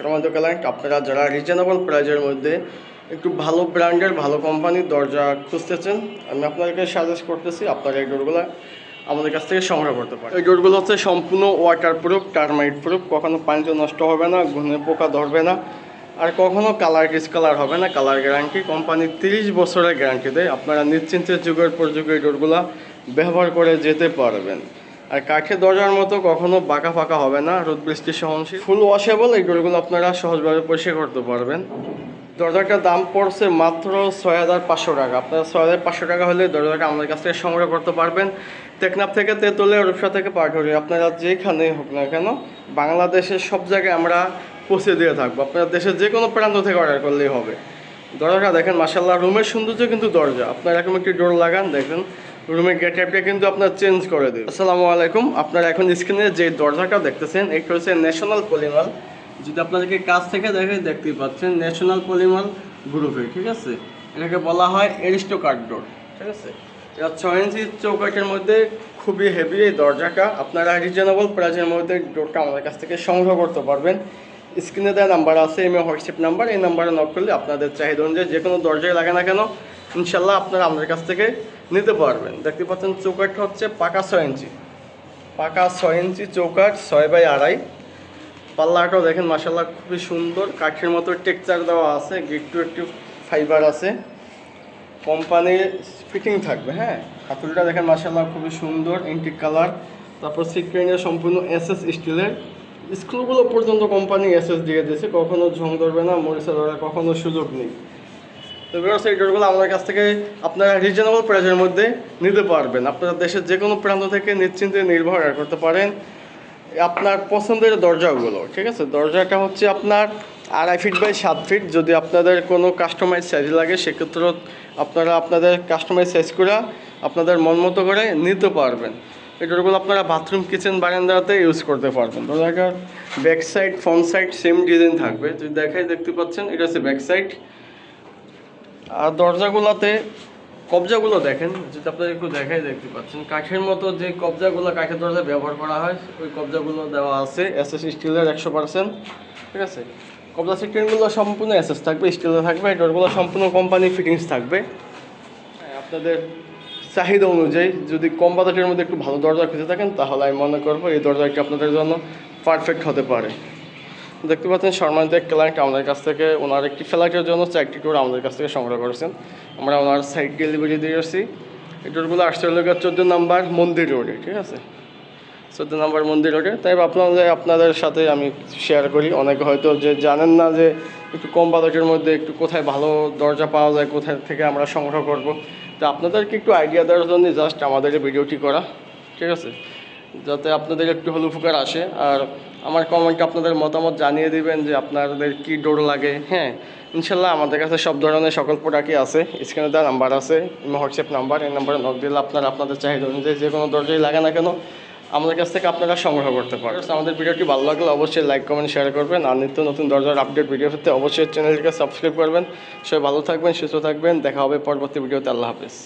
সম্মানিত ক্লায়েন্ট আপনারা যারা রিজনেবল প্রাইজের মধ্যে একটু ভালো ব্র্যান্ডের ভালো কোম্পানির দরজা খুঁজতেছেন, আমি আপনাদেরকে সাজেস্ট করতেছি আপনারা এই ডোরগুলো আমাদের কাছ থেকে সংগ্রহ করতে পারেন। এই ডোরগুলো হচ্ছে সম্পূর্ণ ওয়াটার প্রুফ টার্মাইট প্রুফ কখনো পানিতে নষ্ট হবে না ঘুনে পোকা ধরবে না, আর কখনো কালার ডিসকালার হবে না কালার গ্যারান্টি কোম্পানি তিরিশ বছরের গ্যারান্টি দেয়। আপনারা নিশ্চিন্তে যুগের পর যুগে এই ডোরগুলো ব্যবহার করে যেতে পারবেন। আর কাঠের দরজার মতো কখনো বাঁকা ফাঁকা হবে না, রোদ, বৃষ্টি সহনশীল। ফুল ওয়াশেবল ডোরগুলো আপনারা সহজভাবে পরিষ্কার করতে পারবেন। দরজাটার দাম পড়ছে মাত্র ছয় হাজার পাঁচশো টাকা। আপনারা ছয় হাজার পাঁচশো টাকা হলে দরজাটা আমাদের কাছ থেকে সংগ্রহ করতে পারবেন। টেকনাফ থেকে তেঁতুলে রূপসা থেকে পাটুরি আপনারা যেখানে হোক না কেন, বাংলাদেশের সব জায়গায় আমরা পৌঁছে দিয়ে থাকব। আপনারা দেশের যে কোনো প্রান্ত থেকে অর্ডার করলেই হবে। দরজাটা দেখেন মাসাল্লাহ রুমের সৌন্দর্য কিন্তু দরজা। আপনারা এরকম একটি ডোর লাগান, দেখেন। রুমের গেট অ্যাপটা কিন্তু আপনার চেঞ্জ করে দেবে। আসসালামু আলাইকুম। আপনারা এখন স্ক্রিনে যে দরজাটা দেখতেছেন, এটা হচ্ছে ন্যাশনাল পলিমাল যদি আপনাদেরকে কাছ থেকে দেখে দেখতেই পাচ্ছেন ন্যাশনাল পলিমাল গ্রুপে ঠিক আছে? এটাকে বলা হয় এরিস্টোকার্ড ডোর ঠিক আছে? এটা ছয় ইঞ্চি চৌকাঠের মধ্যে খুবই হেভি এই দরজাটা। আপনারা রিজনেবল প্রাইসের মধ্যে ডোরটা আমাদের কাছ থেকে সংগ্রহ করতে পারবেন। স্ক্রিনে দেওয়া নাম্বার আছে এমএ হোয়াটসঅ্যাপ নাম্বার, এই নাম্বারে নক করলে আপনাদের চাহিদা অনুযায়ী যে কোনো দরজায় লাগে না কেন ইনশাল্লাহ আপনারা আমাদের কাছ থেকে নিতে পারবেন। দেখতে পাচ্ছেন চৌকাঠটা হচ্ছে পাকা ছয় ইঞ্চি। পাকা ছয় ইঞ্চি চৌকাঠ, ছয় বাই আড়াই। পাল্লাটাও দেখেন মাসাল্লাহ খুবই সুন্দর। কাঠের মতো টেক্সচার দেওয়া আছে গিট টু একটু ফাইবার আছে। কোম্পানির ফিটিং থাকবে হ্যাঁ? হাতুলটা দেখেন মাসাল্লাহ খুবই সুন্দর ইন্টিক কালার তারপর সিক্রেনের সম্পূর্ণ এস এস স্টিলের স্ক্রুগুলো পর্যন্ত কোম্পানি এসএস দিয়ে দিয়েছে, কখনো ঝং ধরবে না, মরিচা ধরার কখনো সুযোগ নেই। তো বিকজ এই ডোরগুলো আমাদের কাছ থেকে আপনারা রিজনেবল প্রাইসের মধ্যে নিতে পারবেন। আপনারা দেশের যে কোনো প্রান্ত থেকে নিশ্চিন্তে নির্ভর করতে পারেন আপনার পছন্দের দরজাগুলো, ঠিক আছে? দরজাটা হচ্ছে আপনার আড়াই ফিট বাই সাত ফিট যদি আপনাদের কোনো কাস্টমাইজ সাইজ লাগে, সেক্ষেত্রেও আপনারা আপনাদের কাস্টমাইজ সাইজ করে আপনাদের মন মতো করে নিতে পারবেন। এই ডোরগুলো আপনারা বাথরুম কিচেন বারান্দাতে ইউজ করতে পারবেন। দরজাটার back side front side same design থাকবে। যদি দেখাই দেখতে পাচ্ছেন এটা হচ্ছে ব্যাক সাইড আর দরজাগুলোতে কবজাগুলো দেখেন যদি আপনারা একটু দেখাই দেখতে পাচ্ছেন। কাঠের মতো যে কবজাগুলো কাঠের দরজা ব্যবহার করা হয় ওই কবজাগুলো দেওয়া আছে এস এস স্টিলের একশো পার্সেন্ট ঠিক আছে? কবজা সিস্টেমগুলো সম্পূর্ণ এস এস থাকবে স্টিলের থাকবে। ডোরগুলো সম্পূর্ণ কোম্পানি ফিটিংস থাকবে। হ্যাঁ, আপনাদের চাহিদা অনুযায়ী যদি কম বাজেটের মধ্যে একটু ভালো দরজা খুঁজে থাকেন, তাহলে আমি মনে করব এই দরজাটি আপনাদের জন্য পারফেক্ট হতে পারে। দেখতে পাচ্ছেন, সম্মানিত এক ক্লায়েন্ট আমাদের কাছ থেকে, ওনার একটি ফ্লাইটের জন্য চারটি ট্যুর আমাদের কাছ থেকে সংগ্রহ করেছেন। আমরা ওনার সাইড ডেলিভারি দিয়ে আসছি। এই ট্যুরগুলো আসছে হলো চোদ্দ নাম্বার মন্দির রোডে ঠিক আছে? চোদ্দ নাম্বার মন্দির রোডে তাই আপনাদের আপনাদের সাথে আমি শেয়ার করি। অনেকে হয়তো যে জানেন না যে একটু কম বাজেটের মধ্যে একটু কোথায় ভালো দরজা পাওয়া যায়, কোথায় থেকে আমরা সংগ্রহ করব। তো আপনাদেরকে একটু আইডিয়া দেওয়ার জন্য জাস্ট আমাদের ভিডিওটি করা, ঠিক আছে? যাতে আপনাদের একটু হলু উপকার আসে। আর আমার কমেন্টে আপনাদের মতামত জানিয়ে দিবেন যে আপনাদের কি ডোর লাগে। হ্যাঁ ইনশাল্লাহ আমাদের কাছে সব ধরনের সকল প্রোডাক্টই আছে। স্ক্রিনে দেওয়া নাম্বার আছে হোয়াটসঅ্যাপ নাম্বার এই নাম্বারে নক দিলে আপনারা আপনাদের চাহিদা অনুযায়ী যে কোনো দরজাই লাগে না কেন আমাদের কাছ থেকে আপনারা সংগ্রহ করতে পারেন। আমাদের ভিডিওটি ভালো লাগলে অবশ্যই লাইক কমেন্ট শেয়ার করবেন। আর নিত্য নতুন দরজার আপডেট ভিডিও পেতে অবশ্যই চ্যানেলটিকে সাবস্ক্রাইব করবেন। সবাই ভালো থাকবেন, সুস্থ থাকবেন। দেখা হবে পরবর্তী ভিডিওতে। আল্লাহ হাফেজ।